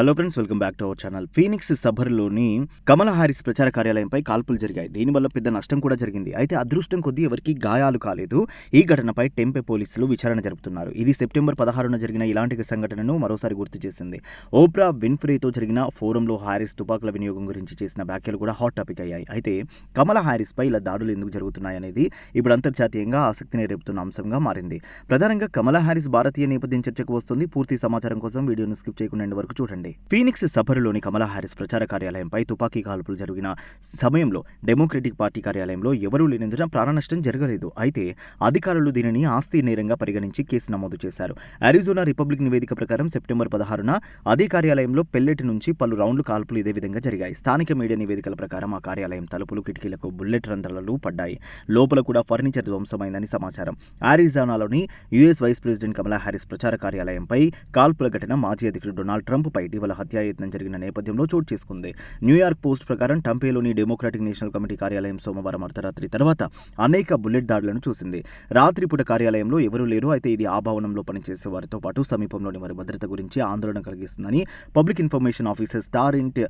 Hello friends welcome back to our channel Phoenix సభర్లోని Kamala Harris ప్రచార కార్యాలయంపై కాల్పులు జరిగాయి. దీనివల్ల పెద్ద నష్టం కూడా జరిగింది. అయితే అదృష్టం కొద్దీ ఎవరికి గాయాలు కాలేదు. ఈ ఘటనపై టెంపే పోలీసులు విచారణ జరుపుతున్నారు. ఇది సెప్టెంబర్ పదహారున జరిగిన ఇలాంటి సంఘటనను మరోసారి గుర్తు చేసింది. ఓప్రా విన్ఫ్రేతో జరిగిన ఫోరంలో హారిస్ తుపాకుల వినియోగం గురించి చేసిన వ్యాఖ్యలు కూడా హాట్ టాపిక్ అయ్యాయి. అయితే కమల హారిస్పై ఇలా దాడులు ఎందుకు జరుగుతున్నాయనేది ఇప్పుడు అంతర్జాతీయంగా ఆసక్తిని రేపుతున్న అంశంగా మారింది. ప్రధానంగా కమల హారిస్ భారతీయ నేపథ్యం చర్చకు వస్తుంది. పూర్తి సమాచారం కోసం వీడియోను స్కిప్ చేయకుండా వరకు చూడండి. ఫీనిక్స్ సభరులోని కమలా హారిస్ ప్రచార కార్యాలయంపై తుపాకీ కాల్పులు జరిగిన సమయంలో డెమోక్రటిక్ పార్టీ కార్యాలయంలో ఎవరూ లేనందున ప్రాణనష్టం జరగలేదు. అయితే అధికారులు దీనిని ఆస్తి నేరంగా పరిగణించి కేసు నమోదు చేశారు. అరిజోనా రిపబ్లిక్ నివేదిక ప్రకారం సెప్టెంబర్ పదహారున అదే కార్యాలయంలో పెల్లెట్ నుంచి పలు రౌండ్లు కాల్పులు ఇదే విధంగా జరిగాయి. స్థానిక మీడియా నివేదికల ప్రకారం ఆ కార్యాలయం తలుపులు కిటికీలకు బుల్లెట్ రంధ్రాలు పడ్డాయి. లోపల కూడా ఫర్నిచర్ ధ్వంసమైందని సమాచారం. ఆరిజోనాలోని US vice president Kamala Harris ప్రచార కార్యాలయంపై కాల్పుల ఘటన మాజీ అధ్యక్షుడు డొనాల్డ్ ట్రంప్ పై ఇటీవల హత్యాయత్నం జరిగిన నేపథ్యంలో చోటు చేసుకుంది. న్యూయార్క్ పోస్ట్ ప్రకారం టంపేలోని డెమోక్రాటిక్ నేషనల్ కమిటీ కార్యాలయం సోమవారం అర్ధరాత్రి తర్వాత అనేక బుల్లెట్ దాడులను చూసింది. రాత్రిపూట కార్యాలయంలో ఎవరూ లేరు. అయితే ఇది ఆ భవనంలో పనిచేసే వారితో పాటు సమీపంలోని వారి భద్రత గురించి ఆందోళన కలిగిస్తుందని పబ్లిక్ ఇన్ఫర్మేషన్ ఆఫీసర్ స్టార్ ఇంట్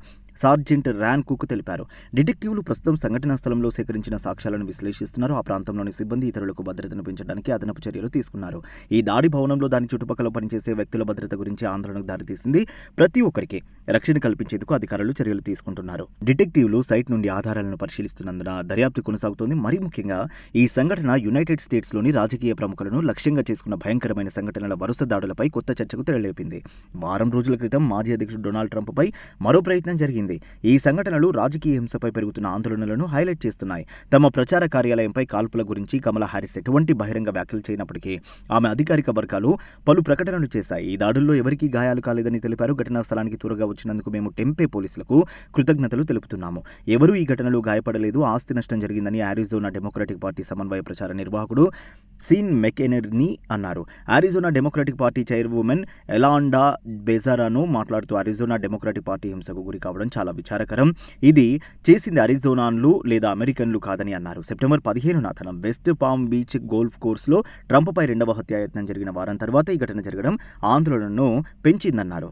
సార్జెంట్ ర్యాన్ కుక్ తెలిపారు. డిటెక్టివ్లు ప్రస్తుతం సంఘటనా స్థలంలో సేకరించిన సాక్ష్యాలను విశ్లేషిస్తున్నారు. ఆ ప్రాంతంలోని సిబ్బంది ఇతరులకు భద్రతను పెంచడానికి అదనపు చర్యలు తీసుకున్నారు. ఈ దాడి భవనంలో దాని చుట్టుపక్కల పనిచేసే వ్యక్తుల భద్రత గురించి ఆందోళనకు దారితీసింది. ప్రతి ఒక్కరికి రక్షణ కల్పించేందుకు అధికారులు చర్యలు తీసుకుంటున్నారు. డిటెక్టివ్లు సైట్ నుండి ఆధారాలను పరిశీలిస్తున్నందున దర్యాప్తు కొనసాగుతోంది. మరీ ముఖ్యంగా ఈ సంఘటన యునైటెడ్ స్టేట్స్లోని రాజకీయ ప్రముఖులను లక్ష్యంగా చేసుకున్న భయంకరమైన సంఘటనల వరుస దాడులపై కొత్త చర్చకు తెరలేపింది. వారం రోజుల క్రితం మాజీ అధ్యక్షుడు డొనాల్డ్ ట్రంప్పై మరో ప్రయత్నం జరిగింది. ఈ సంఘటనలు రాజకీయ హింసపై పెరుగుతున్న ఆందోళనలను హైలైట్ చేస్తున్నాయి. తమ ప్రచార కార్యాలయంపై కాల్పుల గురించి కమలా హారిస్ ఎటువంటి బహిరంగ వ్యాఖ్యలు చేయనప్పటికీ ఆమె అధికారిక వర్గాలు పలు ప్రకటనలు చేశాయి. ఈ దాడుల్లో ఎవరికీ గాయాలు కాలేదని తెలిపారు ఘటనా స్థలానికి త్వరగా వచ్చినందుకు మేము టెంపే పోలీసులకు కృతజ్ఞతలు తెలుపుతున్నాము. ఎవరూ ఈ ఘటనలో గాయపడలేదు. ఆస్తి నష్టం జరిగిందని ఆరిజోనా డెమోక్రటిక్ పార్టీ సమన్వయ ప్రచార నిర్వాహకుడు సీన్ మెకెనర్ని అన్నారు. Arizona Democratic Party chairwoman Yolanda బెజారాను మాట్లాడుతూ అరిజోనా డెమోక్రటిక్ పార్టీ హింసకు గురి కావడం చాలా విచారకరం. ఇది చేసింది అరిజోనాన్లు లేదా అమెరికన్లు కాదని అన్నారు. సెప్టెంబర్ పదిహేనున తన వెస్ట్ పామ్ బీచ్ గోల్ఫ్ కోర్సులో ట్రంప్పై రెండవ హత్యాయత్నం జరిగిన వారం తర్వాత ఈ ఘటన జరగడం ఆందోళనను పెంచిందన్నారు.